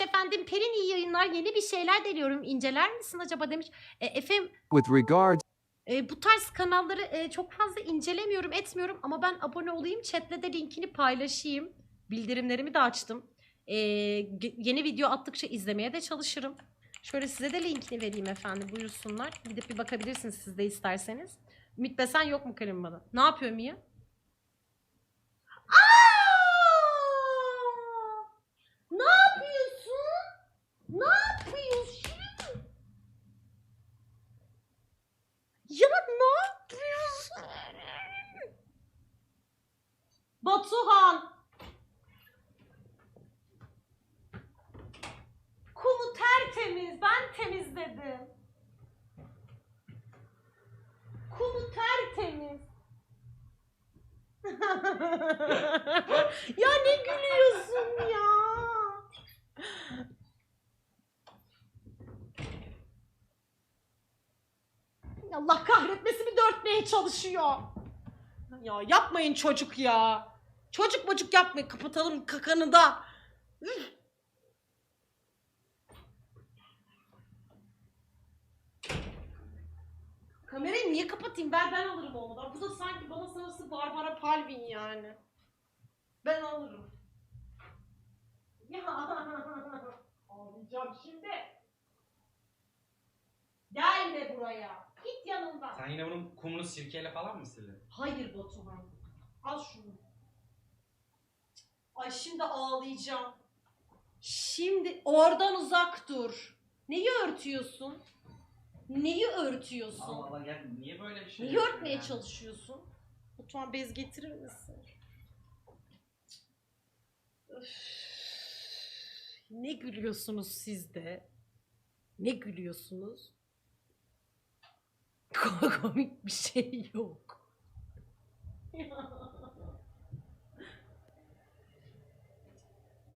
efendim Perin iyi yayınlar yeni bir şeyler deniyorum inceler misin acaba demiş. E, efendim With regards e, bu tarz kanalları e, çok fazla incelemiyorum etmiyorum ama ben abone olayım chatle de linkini paylaşayım. Bildirimlerimi de açtım. E, yeni video attıkça izlemeye de çalışırım. Şöyle size de linkini vereyim efendim buyursunlar. Gidip bir bakabilirsiniz siz de isterseniz. Ümit Besen yok mu Karim bana? Ne yapıyor Mia? Aa! Ne yapıyorsun? Ne yapıyorsun? Ya ne yapıyorsun? Batuhan. Kumu tertemiz. Ben temizledim. Kumu tertemiz. ya ne gülüyorsun ya? Allah kahretmesi bir dörtmeye çalışıyor. Ya yapmayın çocuk ya. Çocuk mocuk yapmayın. Kapatalım kakanı da. Üf. Kamerayı niye kapatayım? Ver ben alırım olmadan. Bu da sanki bana sanırsa Barbara Palvin yani. Ben alırım. Ya ağlayacağım şimdi. Gelme buraya. Git yanımdan. Sen yine bunun kumunu sirkeyle falan mı sildin? Hayır Batuhan. Al şunu. Ay şimdi ağlayacağım. Şimdi oradan uzak dur. Neyi örtüyorsun? Neyi örtüyorsun? Allah Allah ya niye böyle bir şey Neyi yapıyorsun örtmeye ya? çalışıyorsun? Batuhan bez getirir misin? Öf. Ne gülüyorsunuz siz de? Ne gülüyorsunuz? Komik bir şey yok.